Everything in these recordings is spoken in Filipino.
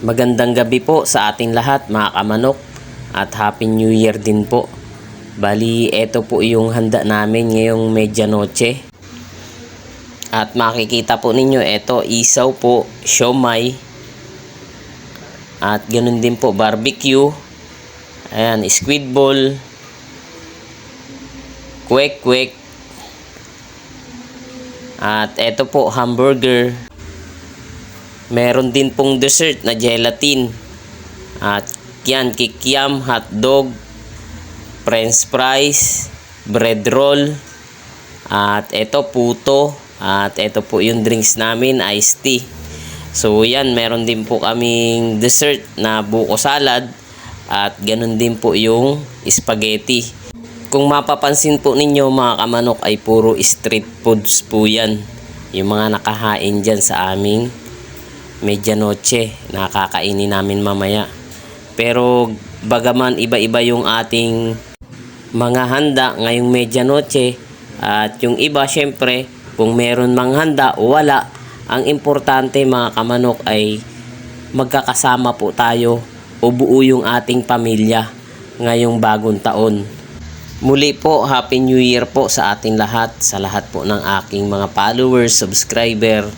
Magandang gabi po sa ating lahat mga kamanok at Happy New Year din po. Bali, eto po yung handa namin ngayong medianoche. At makikita po ninyo, eto isaw po, siomay. At ganun din po, barbecue. Ayan, squid ball. Kwek-kwek. At eto po, hamburger. Meron din pong dessert na gelatin. At yan, kikiam, hotdog, french fries, bread roll, at ito puto, at ito po yung drinks namin, iced tea. So yan, meron din po kaming dessert na buko salad at ganun din po yung spaghetti. Kung mapapansin po ninyo mga kamanok ay puro street foods po yan. Yung mga nakahain dyan sa aming medianoche na kakainin namin mamaya. Pero bagaman iba-iba yung ating mga handa ngayong medianoche at yung iba syempre kung meron mang handa o wala ang importante mga kamanok ay magkakasama po tayo o buo yung ating pamilya ngayong bagong taon. Muli po, Happy New Year po sa ating lahat, sa lahat po ng aking mga followers, subscriber,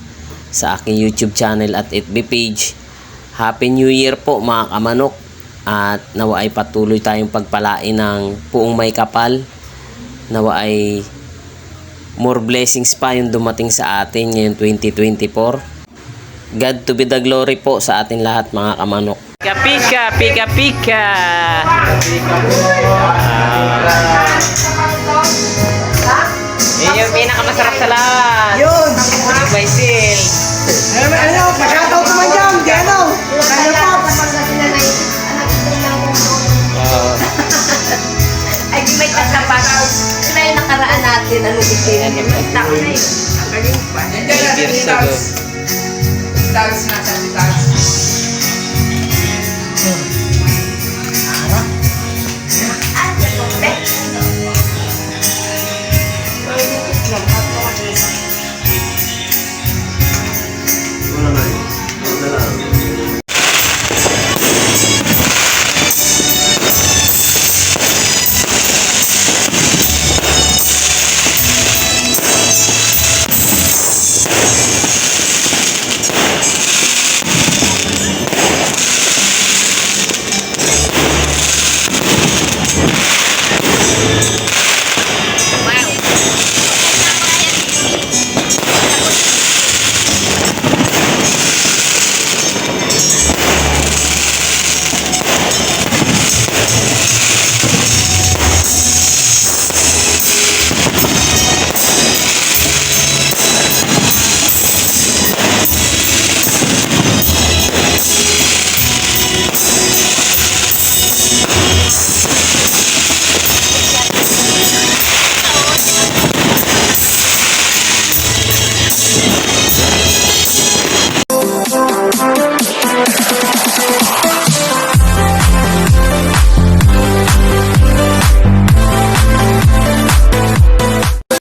sa aking YouTube channel at FB page. Happy New Year po mga kamanok at nawa ay patuloy tayong pagpalain ng puong may kapal. Nawa ay more blessings pa yung dumating sa atin ngayong 2024. God to be the glory po sa atin lahat mga kamanok. Pika pika, pika pika. Yun Di may tasapat. Sila yung nakaraan natin. Ano din? Ano na yun? Ang galing pa. years ago. Tags na sa